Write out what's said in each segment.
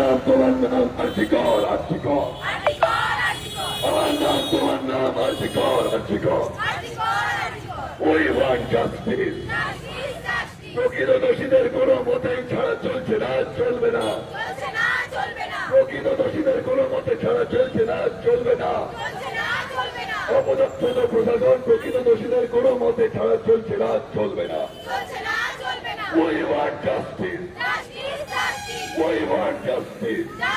নাম তোমার নাম আর্থিকর আর্থিকর আমার নাম তোমার নাম আর্থিকর আর্থিকর ওই ওয়ান জাস্টিস প্রকৃত দোষীদের কোনো মতেই ছাড়া চলছে না চলবে না প্রকৃত দোষীদের কোনো মতে ছাড়া চলছে না চলবে না অপদস্থ প্রশাসন প্রকৃত দোষীদের কোনো মতে ছাড়া চলছে না চলবে না ওই one justice We are just justice.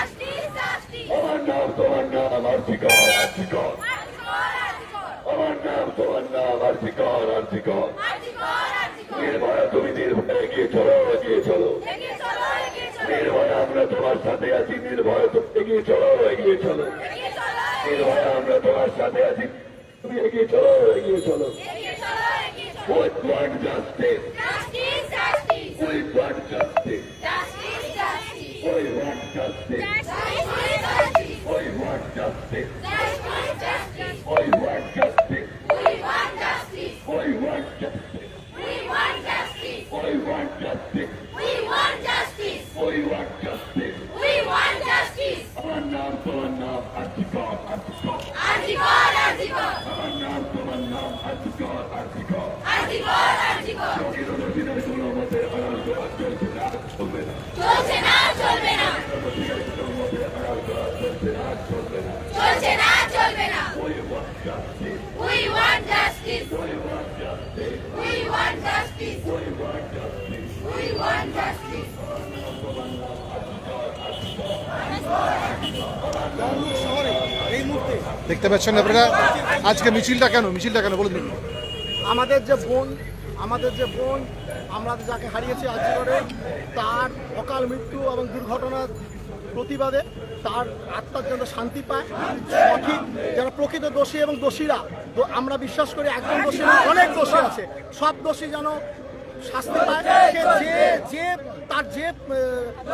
ব্যক্তি দেখতে পাচ্ছেন আপনারা? আজকে মিছিলটা কেন? মিছিলটা কেন? বলে আমাদের যে বোন, আমাদের যে বোন, আমরা যাকে হারিয়েছি আজীবনে তার অকাল মৃত্যু এবং দুর্ঘটনার প্রতিবাদে তার আত্মার জন্য শান্তি পায়। সঠিক যারা প্রকৃত দোষী এবং দোষীরা আমরা বিশ্বাস করি একজন দোষী অনেক দোষী আছে। সব দোষী যেন শাস্তি পায়। যে যে তার যে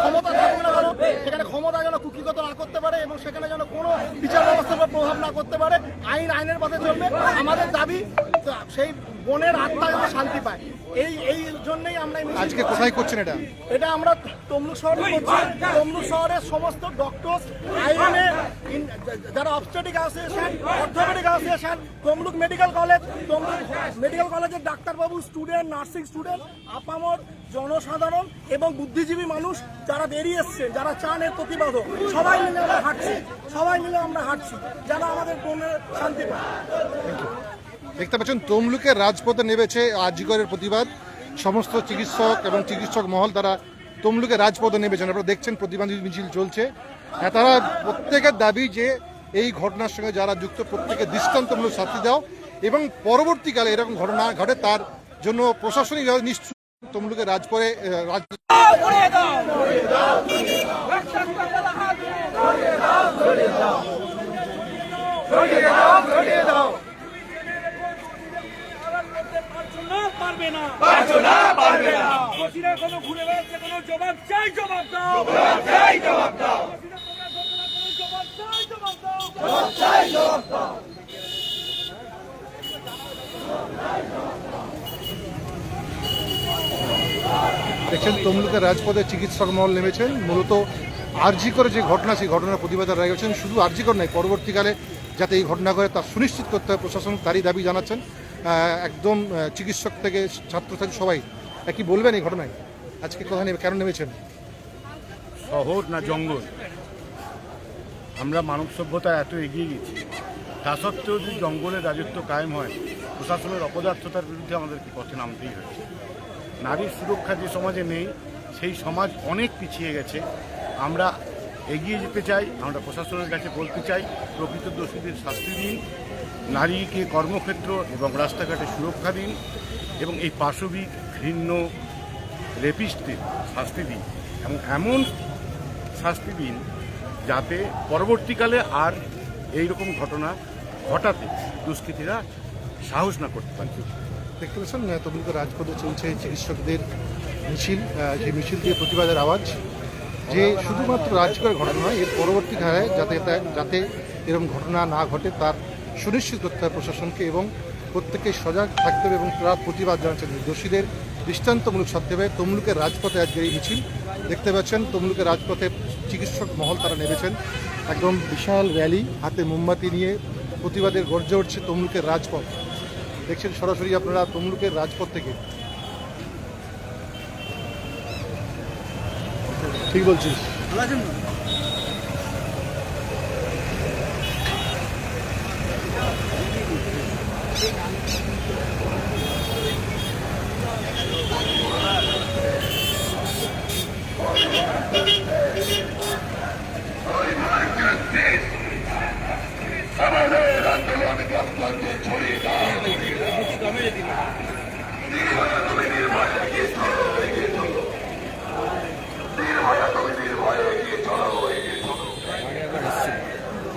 ক্ষমতা থাকুক না কেন, সেখানে ক্ষমতা যেন কুকিগত না করতে পারে এবং সেখানে যেন কোনো বিচার ব্যবস্থার প্রভাব না করতে পারে, আইন, আইনের পথে চলবে। আমাদের দাবি সেই বনের আত্মা যেন শান্তি পায় এই এই জন্যই আমরা আজকে কোথায় করছেন এটা? এটা আমরা তমলুক শহরে করছি। তমলুক শহরের সমস্ত ডক্টর আইএনএ যারা obstetric association orthopaedic association Tamluk medical college Tamluk medical কলেজের ডাক্তারবাবু স্টুডেন্ট নার্সিং স্টুডেন্ট আপামর জনসাধারণ এবং বুদ্ধিজীবী মানুষ যারা বেরিয়ে এসছে যারা চান এর প্রতিবাদক সবাই মিলে আমরা হাঁটছি সবাই মিলে আমরা হাঁটছি যারা আমাদের বনের শান্তি পায়। দেখতে পাচ্ছেন তমলুকের রাজপথে নেমেছে আজিগরের প্রতিবাদ সমস্ত চিকিৎসক এবং চিকিৎসক মহল তারা তমলুকের রাজপথে নেমেছেন আপনারা দেখছেন প্রতিবাদ মিছিল চলছে হ্যাঁ তারা প্রত্যেকের দাবি যে এই ঘটনার সঙ্গে যারা যুক্ত প্রত্যেকে দৃষ্টান্তমূলক শাস্তি দাও এবং পরবর্তীকালে এরকম ঘটনা ঘটে তার জন্য প্রশাসনিকভাবে নিশ্চয় তমলুকের রাজপথে আহ, রাজ পারবে না। পারছ না পারবে না। দোষীরা কোনো ঘুরে বেড়াচ্ছে কোনো জবাব চাই জবাব দাও। জবাব চাই জবাব দাও। জবাব চাই জবাব দাও। জবাব চাই জবাব দাও। দেখছেন তমলুকের রাজপথে চিকিৎসক মহল নেমেছেন। মূলত আরজি করে যে ঘটনা সেই ঘটনার প্রতিবাদে রায় গেছেন। শুধু আরজি কর নয় পরবর্তীকালে যাতে এই ঘটনা ঘটে তা সুনিশ্চিত করতে হয় প্রশাসন তারই দাবি জানাচ্ছেন। একদম চিকিৎসক থেকে ছাত্র থেকে সবাই। কি বলবেন এই ঘটনায়? আজকে কোথায় নেবে কেন নেমেছেন? শহর না জঙ্গল? আমরা মানব সভ্যতা এত এগিয়ে গেছি। তা সত্ত্বেও যদি জঙ্গলের রাজত্ব কায়েম হয়, প্রশাসনের অপদার্থতার বিরুদ্ধে আমাদেরকে পথে নামতেই হয়েছে নারীর সুরক্ষা যে সমাজে নেই, সেই সমাজ অনেক পিছিয়ে গেছে। আমরা এগিয়ে যেতে চাই, আমরা প্রশাসনের কাছে বলতে চাই, প্রকৃত দোষীদের শাস্তি দিন। নারীকে কর্মক্ষেত্র এবং রাস্তাঘাটে সুরক্ষা দিন এবং এই পাশবিক ঘৃণ্য রেপিস্টদের শাস্তি দিন এবং এমন শাস্তি দিন যাতে পরবর্তীকালে আর এই রকম ঘটনা ঘটাতে দুষ্কৃতীরা সাহস না করতে পারে। দেখতে পাচ্ছেন তমলুকের রাজপথে চলছে চিকিৎসকদের মিছিল যে মিছিল দিয়ে প্রতিবাদের আওয়াজ, যে শুধুমাত্র রাজকীয় ঘটনা নয়, এর পরবর্তীকালে যাতে তা- যাতে এরকম ঘটনা না ঘটে, তার সুনিশ্চিত করতে হয় প্রশাসনকে এবং প্রত্যেকে সজাগ থাকতে হবে এবং তারা প্রতিবাদ জানাচ্ছেন দোষীদের দৃষ্টান্তমূলক শাস্তি হবে তমলুকের রাজপথে আজকের এই মিছিল দেখতে পাচ্ছেন তমলুকের রাজপথে চিকিৎসক মহল তারা নেমেছেন। একদম বিশাল র্যালি হাতে মোমবাতি নিয়ে প্রতিবাদের গর্জে উঠছে তমলুকের রাজপথ। দেখছেন সরাসরি আপনারা তমলুকের রাজপথ থেকে। ঠিক বলছিস। আমাদের আন্দোলন গাছপালকে ছড়িয়ে দাও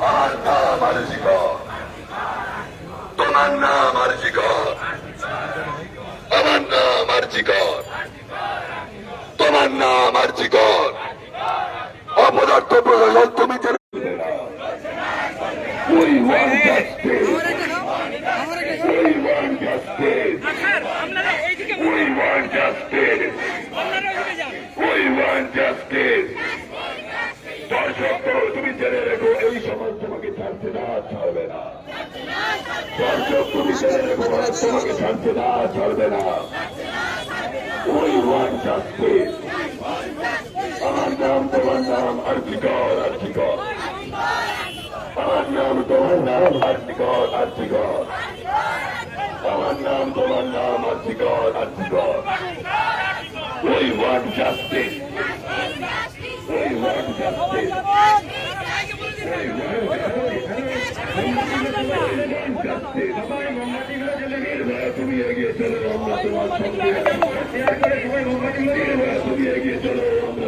আমার নাম আর জিগর তোমার নাম আর জিগর আমার নাম আর জিগর তোমার নাম আর জিগর অপদার্থ তুমি We want justice. We want justice. We want justice. We want justice. দর্শক তুমি জেনে রেখো এই সমাজ তোমাকে ছাড়তে না ছাড়বে না দর্শক তুমি জেনে রেখো তোমাকে ছাড়তে না ছাড়বে না We want justice. আমার নাম তোমার নাম আর্থিকর আর্থিকর আমার নাম তোমার নাম আর্থিকর আর্থিকর আমার নাম তোমার নাম আর্থিকর আর্থিকর We want justice. We want justice. তুমি এগিয়ে চলো আমরা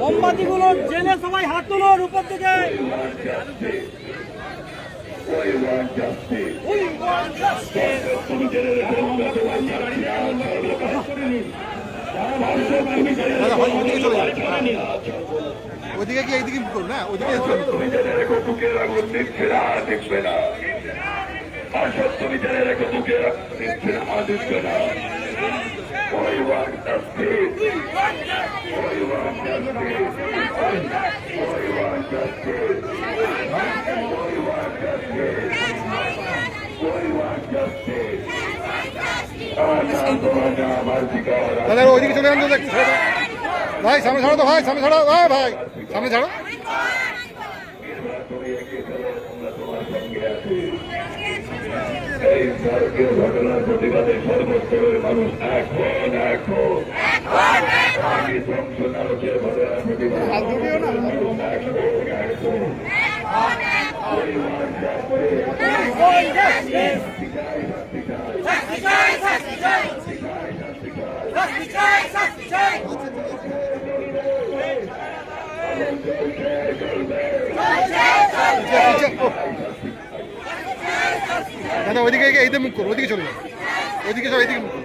মোমবাতিগুলো জেলে সবাই হাত তুলুন উপর জেনে জেনে দাদা হয় ওদিকে গিয়ে এইদিকে করুন না ওদিকে তুমি জেনে রেখো বুকের আগুন নিচ্ছে না নিচ্ছে না। আসল তুমি জেনে রেখো বুকের আগুন নিচ্ছে না। নিচ্ছে না দাদা ওইদিকে চলে যান ভাই সামনে ছাড়ো তো ভাই সামনে ছাড়ো। ভাই ভাই। সামনে ছাড়ো এই ঘটনার প্রতিবাদে সর্বস্তরের মানুষ এখন এখন ধ্বংস নারকের ঘটনার প্রতিবাদে এখন এখন। দাদা ওইদিকে এইদিকে মুখ করো ওইদিকে চলে যাও ওইদিকে চলো এইদিকে মুখ করো।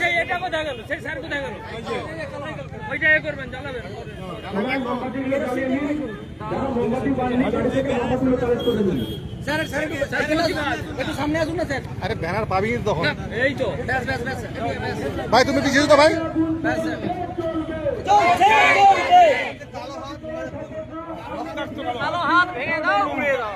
এটা কোথায় গেল? সেই স্যার কোথায় গেল? ওইটা এ করবেন জ্বালাবেন। স্যার স্যার একটু সামনে আসুন না স্যার? আরে ব্যানার পাবি তখন। এই তো। ভাই তুমি পিছিয়ে তো ভাই? কালো হাত ভেঙে দাও উড়িয়ে দাও।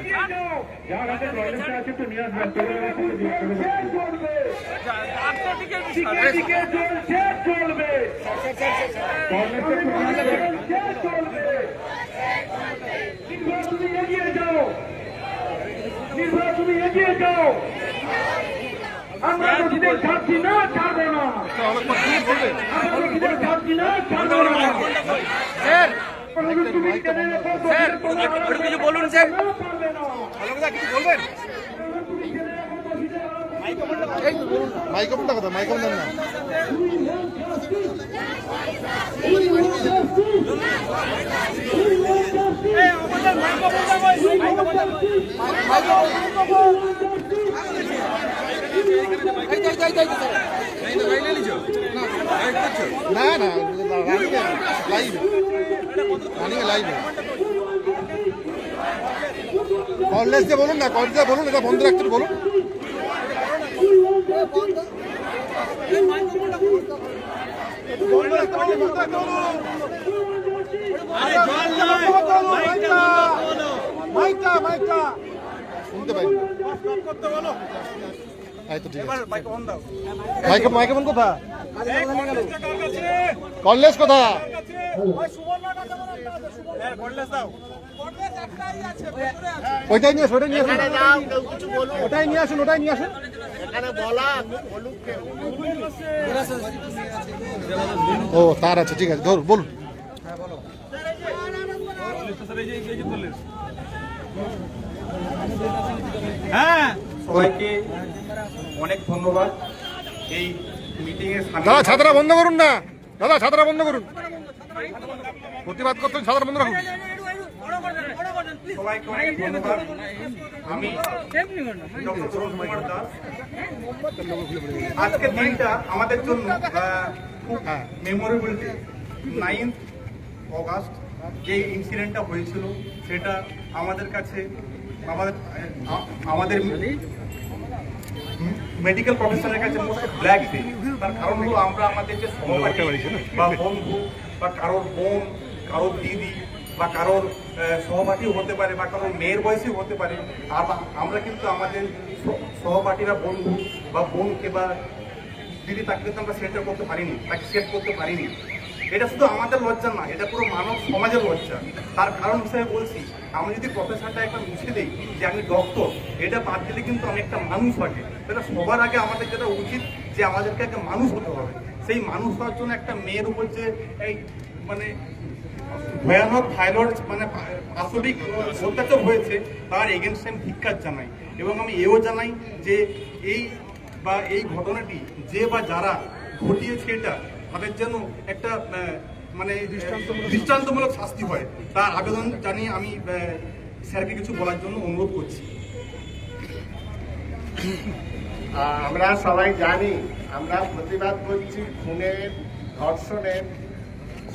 আমরা ছাড়ছি না ছাড়বো না আমরা ছাড়ছি না ছাড়বো না স্যার একটু কিছু বলুন স্যার পারবে না মাইক্রোফোনটা কথা মাইক্রোফোন দেন না না না লাইভ রানিং লাইভ কলেজ দিয়ে বলুন না কলেজ দিয়ে বলুন এটা বন্ধ রাখতে বলুন। শুনতে পাই। তো ঠিক আছে। মাইক্রো মাইক্রোফোন কোথা কলেজ কথা ওইটাই নিয়ে আসুন ওইটাই নিয়ে আসুন। ওটাই নিয়ে আসুন ওটাই নিয়ে আসুন। ও তার আছে ঠিক আছে ধরুন বলুন। হ্যাঁ সবাইকে অনেক ধন্যবাদ। এই দাদা ছাত্রা বন্ধ করুন না। দাদা ছাত্রা বন্ধ করুন। প্রতিবাদ করতেন ছাত্রা বন্ধ রাখুন। আজকের দিনটা আমাদের জন্য মেমোরেবল ডে নাইন্থ অগাস্ট যে ইনসিডেন্টটা হয়েছিল সেটা আমাদের কাছে আমাদের আমাদের মেডিকেল প্রফেশনের কাছে ব্ল্যাক ডে তার কারণ হলো আমরা আমাদের যে সহপাঠী বা বন্ধু বা কারোর বোন কারোর দিদি বা কারোর সহপাঠীও সহপাঠী হতে পারে বা কারোর মেয়ের বয়সেও হতে পারে আর আমরা কিন্তু আমাদের সহ- সহপাঠীরা বন্ধু বা বোনকে বা দিদি তাকে কিন্তু আমরা সেন্টার করতে পারিনি তাকে সেট করতে পারিনি। এটা শুধু আমাদের লজ্জা না, এটা পুরো মানব সমাজের লজ্জা। তার কারণ হিসেবে বলছি, আমি যদি প্রফেসরটা একবার মুছে দিই যে আমি ডক্টর এটা বাদ দিলে কিন্তু আমি একটা মানুষ আগে সেটা সবার আগে আমাদের যেটা উচিত যে আমাদেরকে একটা মানুষ হতে হবে। সেই মানুষ হওয়ার জন্য একটা মেয়ের উপর যে এই মানে ভয়ানক ভাইলট মানে আসলিক অত্যাচার হয়েছে, তার এগেনস্ট আমি ধিক্কার জানাই। এবং আমি এও জানাই যে এই বা এই ঘটনাটি যে বা যারা ঘটিয়েছে এটা তাদের যেন একটা মানে দৃষ্টান্তমূলক শাস্তি হয়। তার আবেদন জানিয়ে আমি স্যারকে কিছু বলার জন্য অনুরোধ করছি। আমরা সবাই জানি, আমরা প্রতিবাদ করছি খুনের ধর্ষণের।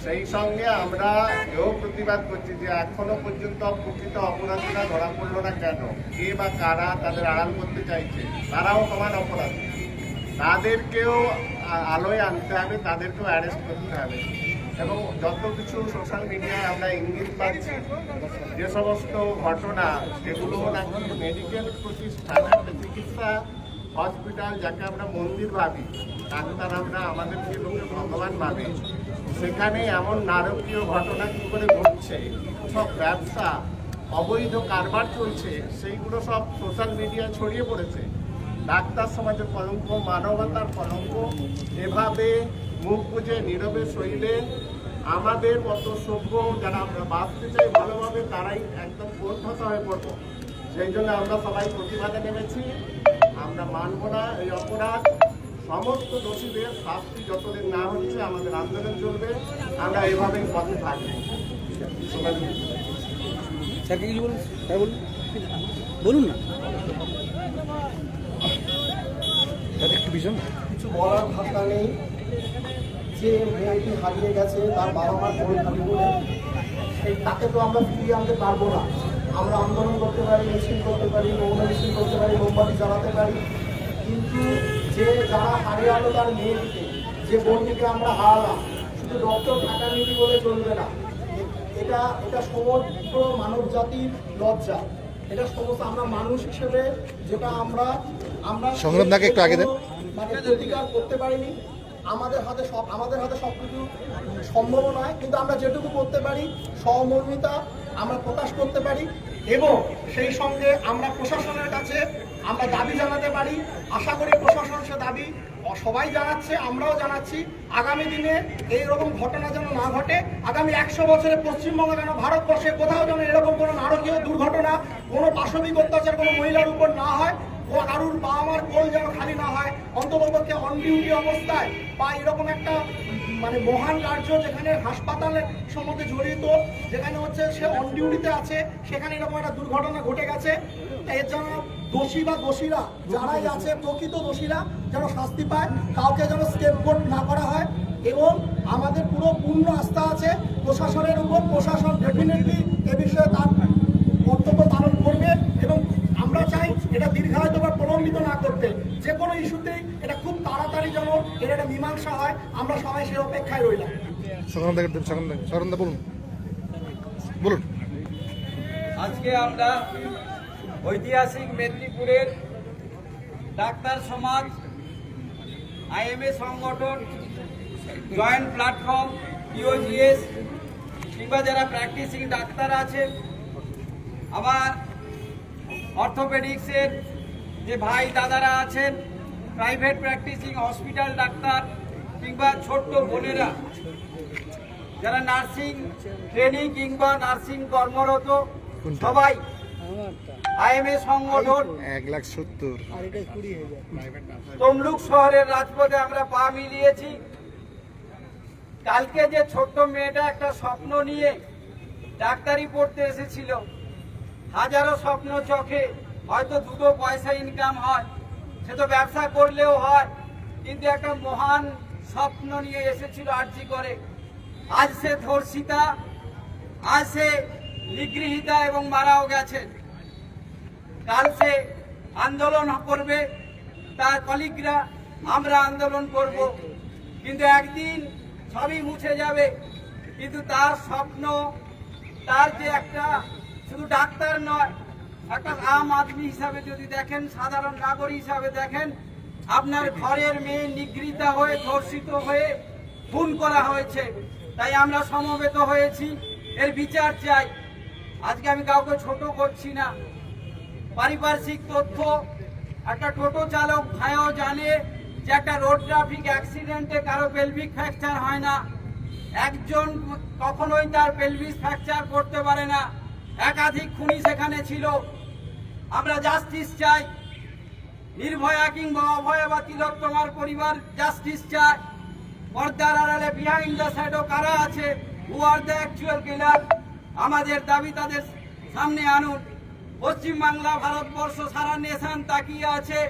সেই সঙ্গে আমরা এও প্রতিবাদ করছি যে এখনও পর্যন্ত প্রকৃত অপরাধীরা ধরা পড়ল না কেন? কে বা কারা তাদের আড়াল করতে চাইছে? তারাও সমান অপরাধী। তাদেরকেও আলোয় আনতে হবে, তাদেরকেও অ্যারেস্ট করতে হবে। এবং যত কিছু সোশ্যাল মিডিয়ায় আমরা ইঙ্গিত পাচ্ছি যে সমস্ত ঘটনা যেগুলো নাকি মেডিকেল প্রতিষ্ঠান চিকিৎসা হসপিটাল যাকে আমরা মন্দির ভাবি ডাক্তার আমরা আমাদেরকে লোকে ভগবান ভাবে, সেখানে এমন নারকীয় ঘটনা কী করে ঘটছে, সব ব্যবসা, অবৈধ কারবার চলছে, সেইগুলো সব সোশ্যাল মিডিয়ায় ছড়িয়ে পড়েছে। ডাক্তার সমাজের কলঙ্ক, মানবতার কলঙ্ক, এভাবে মুখ বুঝে নীরবে সইলে আমাদের মতো সভ্য যারা আমরা বাঁচতে চাই ভালোভাবে তারাই একদম ভাষা হয়ে পড়ব। সেই জন্য আমরা সবাই প্রতিবাদে নেমেছি। আমরা মানব না, এই অপরাধ। সমস্ত দোষীদের শাস্তি যতদিন না হচ্ছে আমাদের আন্দোলন চলবে। আমরা এভাবেই পথে থাকব। সবাই স্যারকে কিছু বলুন। বলুন না। পিছন কিছু বলার ভাষা নেই। যে মেয়েটি হারিয়ে গেছে তার বাবা মার বলে সেই তাকে তো আমরা ফিরিয়ে আনতে পারব না। আমরা আন্দোলন করতে পারি মিছিল করতে পারি মৌন মিছিল করতে পারি মোমবাতি জ্বালাতে পারি। কিন্তু যে যারা হারিয়ে আনলো তার মেয়েটিকে যে বোনটিকে আমরা হারালাম শুধু ডক্টর টাকা নীতি বলে চলবে না। এটা এটা সমগ্র মানব জাতির লজ্জা। এটা সমস্ত আমরা মানুষ হিসেবে যেটা আমরা আমরা সংগ্রামদাকে একটু আগে দেন। মানে প্রতিকার করতে পারিনি। আমাদের হাতে সব, আমাদের হাতে সব কিছু সম্ভব নয়, কিন্তু আমরা যেটুকু করতে পারি, সহমর্মিতা আমরা প্রকাশ করতে পারি এবং সেই সঙ্গে আমরা প্রশাসনের কাছে আমরা দাবি জানাতে পারি। আশা করি প্রশাসন সে দাবি সবাই জানাচ্ছে, আমরাও জানাচ্ছি। আগামী দিনে এই রকম ঘটনা যেন না ঘটে, আগামী একশো বছরে পশ্চিমবঙ্গ যেন ভারতবর্ষে কোথাও যেন এরকম কোনো নারকীয় দুর্ঘটনা, কোনো পাশবিক অত্যাচার কোনো মহিলার উপর না হয় কারুর বাবা মার কোল যেন খালি না হয় অন্ততপক্ষে অন ডিউটি অবস্থায় বা এরকম একটা মানে মহান কার্য যেখানে হাসপাতালের সম্বন্ধে জড়িত, যেখানে হচ্ছে সে অন ডিউটিতে আছে, সেখানে এরকম একটা দুর্ঘটনা ঘটে গেছে। এর জন্য দোষী বা দোষীরা যারাই আছে, প্রকৃত দোষীরা যেন শাস্তি পায়, কাউকে যেন স্কেপগোট না করা হয় এবং আমাদের পুরো পূর্ণ আস্থা আছে প্রশাসনের উপর। প্রশাসন ডেফিনেটলি এ বিষয়ে তার কর্তব্য পালন করবে এবং আমরা চাই এটা দীর্ঘায়িত বা প্রলম্বিত না করতে যে কোনো ইস্যুতেই এটা খুব তাড়াতাড়ি যেন এর একটা মীমাংসা হয় আমরা সবাই সে অপেক্ষায় রইলাম। বলুন। বলুন। আজকে আমরা ঐতিহাসিক মেদিনীপুরের ডাক্তার সমাজ আইএমএ সংগঠন জয়েন্ট প্ল্যাটফর্ম ইউজিএস কিংবা যারা প্র্যাকটিসিং ডাক্তার আছে আবার অর্থোপেডিক্সের যে ভাই দাদারা আছেন প্রাইভেট প্র্যাকটিসিং হসপিটাল ডাক্তার কিংবা ছোট্ট বোনেরা যারা নার্সিং ট্রেনিং কিংবা নার্সিং কর্মরত সবাই আইএমএ সংগঠন এক লাখ সত্তর। তমলুক শহরের রাজপথে আমরা পা মিলিয়েছি। কালকে যে ছোট্ট মেয়েটা একটা স্বপ্ন নিয়ে ডাক্তারি পড়তে এসেছিল হাজারো স্বপ্ন চোখে। হয়তো দুটো পয়সা ইনকাম হয়, সে তো ব্যবসা করলেও হয়, কিন্তু একটা মহান স্বপ্ন নিয়ে এসেছিল আর্জি করে। আজ সে ধর্ষিতা, আজ সে নিগৃহীতা এবং মারাও গেছেন কাল সে আন্দোলন করবে, তার কলিগরা, আমরা আন্দোলন করব। কিন্তু একদিন সবই মুছে যাবে, কিন্তু তার স্বপ্ন, তার যে একটা শুধু ডাক্তার নয় একটা আম আদমি হিসাবে যদি দেখেন, সাধারণ নাগরিক হিসাবে দেখেন, আপনার ঘরের মেয়ে নিগৃহীতা হয়ে, ধর্ষিত হয়ে, খুন করা হয়েছে। তাই আমরা সমবেত হয়েছি। এর বিচার চাই। আজকে আমি কাউকে ছোট করছি না। পারিপার্শ্বিক তথ্য, একটা টোটো চালক ভাইও জানে যে একটা রোড ট্রাফিক অ্যাক্সিডেন্টে কারও পেলভিক ফ্র্যাকচার হয় না। একজন কখনোই তার পেলভিস ফ্র্যাকচার করতে পারে না। একাধিক খুনি সেখানে ছিল। আমরা জাস্টিস চাই। নির্ভয়া কিংবা অভয়া বা তিলক তোমার পরিবার জাস্টিস চায়। পর্দার আড়ালে বিহাইন্ড দ্য শ্যাডো কারা আছে? Who are the actual killer আমাদের দাবি তাদের সামনে আনুন। পশ্চিমবাংলা ভারতবর্ষ সারা নেশান তাকিয়ে আছে।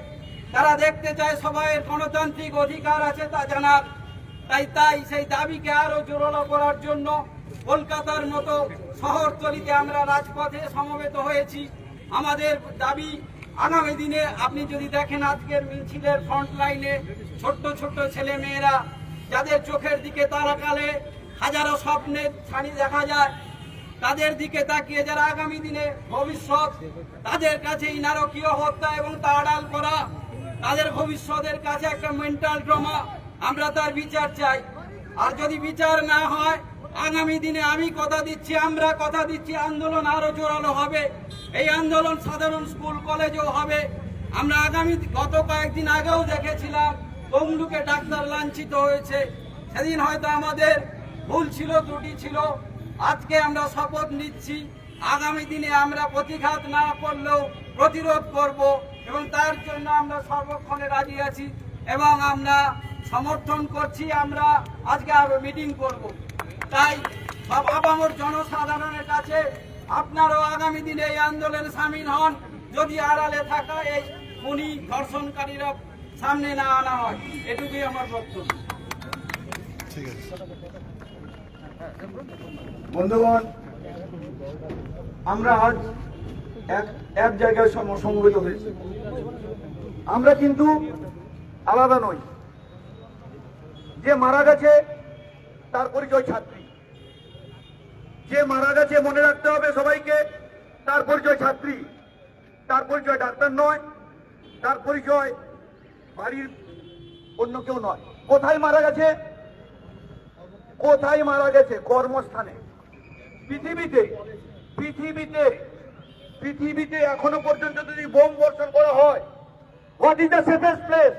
তারা দেখতে চায় সবাইয়ের গণতান্ত্রিক অধিকার আছে তা জানার। তাই তাই সেই দাবিকে আরও জোরালো করার জন্য কলকাতার মতো শহরতলিতে আমরা রাজপথে সমবেত হয়েছি। আমাদের দাবি, আগামী দিনে আপনি যদি দেখেন আজকের মিছিলের ফ্রন্ট লাইনে ছোট্ট ছোট্ট ছেলে মেয়েরা, যাদের চোখের দিকে তারাকালে হাজারো স্বপ্নের ছানি দেখা যায়, তাদের দিকে তাকিয়ে যারা আগামী দিনে ভবিষ্যৎ, তাদের কাছে এই নারকীয় হত্যা এবং তা আড়াল করা, তাদের ভবিষ্যতের কাছে একটা মেন্টাল ড্রামা আমরা তার বিচার চাই। আর যদি বিচার না হয় আগামী দিনে আমি কথা দিচ্ছি, আমরা কথা দিচ্ছি, আন্দোলন আরও জোরালো হবে। এই আন্দোলন সাধারণ স্কুল, কলেজেও হবে। আমরা আগামী গত কয়েকদিন আগেও দেখেছিলাম তমলুকে ডাক্তার লাঞ্ছিত হয়েছে। সেদিন হয়তো আমাদের ভুল ছিল, ত্রুটি ছিল। আজকে আমরা শপথ নিচ্ছি, আগামী দিনে আমরা প্রতিঘাত না করলেও প্রতিরোধ করব এবং তার জন্য আমরা সর্বক্ষণে রাজি আছি এবং আমরা সমর্থন করছি, আমরা আজকে আরও মিটিং করব। তাই সব আপামর জনসাধারণের কাছে আপনারাও আগামী দিনে এই আন্দোলনে সামিল হন। যদি আড়ালে থাকা এই খুনি ধর্ষণকারীরা সামনে না আনা হয়, এটুকুই আমার বক্তব্য। ঠিক আছে বন্ধুগণ, আমরা আজ এক এক জায়গায় সম- সমবেত হয়েছি। আমরা কিন্তু আলাদা নই। যে মারা গেছে, তার পরিচয় ছাত্রী যে মারা গেছে মনে রাখতে হবে সবাইকে। তার পরিচয় ছাত্রী, তার পরিচয় ডাক্তার নয়, তার পরিচয় বাড়ির অন্য কেউ নয়। কোথায় মারা গেছে? কোথায় মারা গেছে? কর্মস্থানে। পৃথিবীতে পৃথিবীতে পৃথিবীতে এখনও পর্যন্ত যদি বোম বর্ষণ করা হয় what is the safest place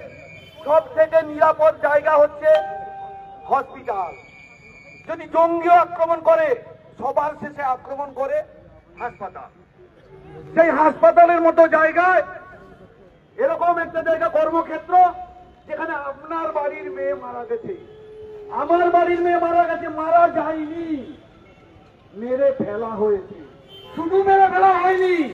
সব থেকে নিরাপদ জায়গা হচ্ছে হসপিটাল যদি জঙ্গিও আক্রমণ করে সবার শেষে আক্রমণ করে হাসপাতাল। সেই হাসপাতালের মতো জায়গায় এরকম একটা জায়গা কর্মক্ষেত্র যেখানে আপনার বাড়ির মেয়ে মারা গেছে। আমার বাড়ির মেয়ে মারা গেছে, মারা যায়নি। মেরে ফেলা হয়েছে। শুধু মেরে ফেলা হয়নি।